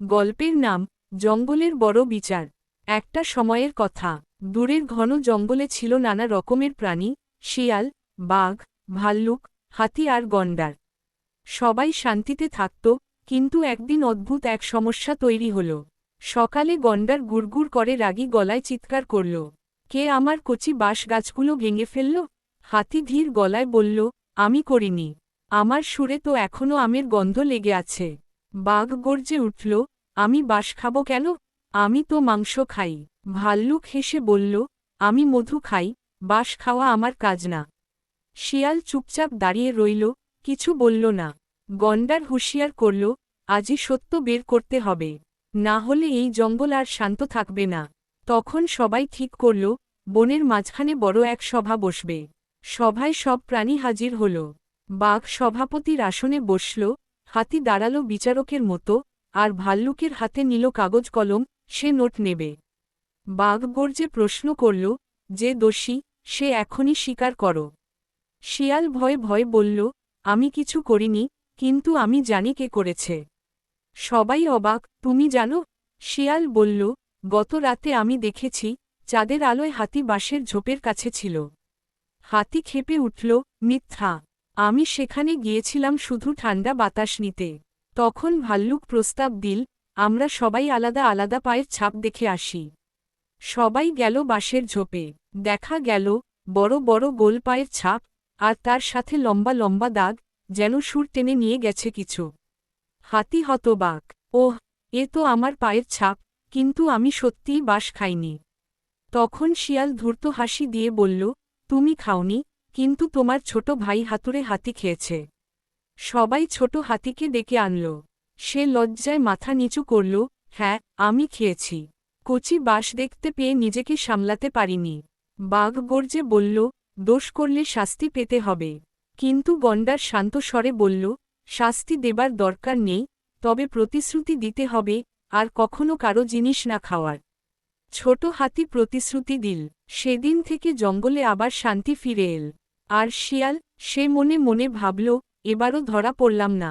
গল্পের নাম, জঙ্গলের বড় বিচার। একটা সময়ের কথা। দূরের ঘন জঙ্গলে ছিল নানা রকমের প্রাণী, শিয়াল, বাঘ, ভাল্লুক, হাতি আর গন্ডার। সবাই শান্তিতে থাকত, কিন্তু একদিন অদ্ভুত এক সমস্যা তৈরি হল। সকালে গন্ডার গুড়গুড় করে রাগী গলায় চিৎকার করল, কে আমার কচি বাঁশ গাছগুলো ভেঙে ফেলল? হাতি ধীর গলায় বলল, আমি করিনি। আমার সুরে তো এখনও আমের গন্ধ লেগে আছে। বাঘ গর্জে উঠল আমি বাঁশ খাব কেন? আমি তো মাংস খাই। ভাল্লুক হেসে বলল, আমি মধু খাই বাঁশ খাওয়া আমার কাজ না। শিয়াল চুপচাপ দাঁড়িয়ে রইল, কিছু বলল না। গন্ডার হুঁশিয়ার করল, আজই সত্য বের করতে হবে। না হলে এই জঙ্গল আর শান্ত থাকবে না। তখন সবাই ঠিক করল, বনের মাঝখানে বড় এক সভা বসবে। সভায় সব প্রাণী হাজির হল। বাঘ সভাপতির আসনে বসল, হাতি দাঁড়াল বিচারকের মতো আর ভাল্লুকের হাতে নিল কাগজ কলম, সে নোট নেবে। বাঘ গর্জে প্রশ্ন করল, যে দোষী, সে এখনই স্বীকার করো। শিয়াল ভয়ে ভয়ে বলল, আমি কিছু করিনি, কিন্তু আমি জানি কে করেছে। সবাই অবাক, তুমি জানো? শিয়াল বলল, গত রাতে আমি দেখেছি, চাঁদের আলোয় হাতি বাঁশের ঝোপের কাছে ছিল। হাতি খেপে উঠল, মিথ্যা, আমি সেখানে গিয়েছিলাম শুধু ঠান্ডা বাতাস নিতে। তখন ভাল্লুক প্রস্তাব দিল, আমরা সবাই আলাদা আলাদা পায়ের ছাপ দেখে আসি। সবাই গেল বাঁশের ঝোপে। দেখা গেল, বড় বড় গোল পায়ের ছাপ, আর তার সাথে লম্বা লম্বা দাগ, যেন সুর টেনে নিয়ে গেছে কিছু। হাতি হতবাক, ওহ, এ তো আমার পায়ের ছাপ, কিন্তু আমি সত্যিই বাস খাইনি। তখন শিয়াল ধূর্ত হাসি দিয়ে বলল, তুমি খাওনি, কিন্তু তোমার ছোট ভাই হাতুড়ে হাতি খেয়েছে। সবাই ছোট হাতিকে ডেকে আনল। সে লজ্জায় মাথা নিচু করল হ্যাঁ আমি খেয়েছি। কচি বাস দেখতে পেয়ে নিজেকে সামলাতে পারিনি। বাঘ গর্জে বলল, দোষ করলে শাস্তি পেতে হবে। কিন্তু গন্ডার শান্ত স্বরে বলল, শাস্তি দেবার দরকার নেই, তবে প্রতিশ্রুতি দিতে হবে, আর কখনো কারও জিনিস না খাওয়ার। ছোট হাতি প্রতিশ্রুতি দিল। সেদিন থেকে জঙ্গলে আবার শান্তি ফিরে এল। আর শিয়াল, সে মনে মনে ভাবল এবারও ধরা পড়লাম না।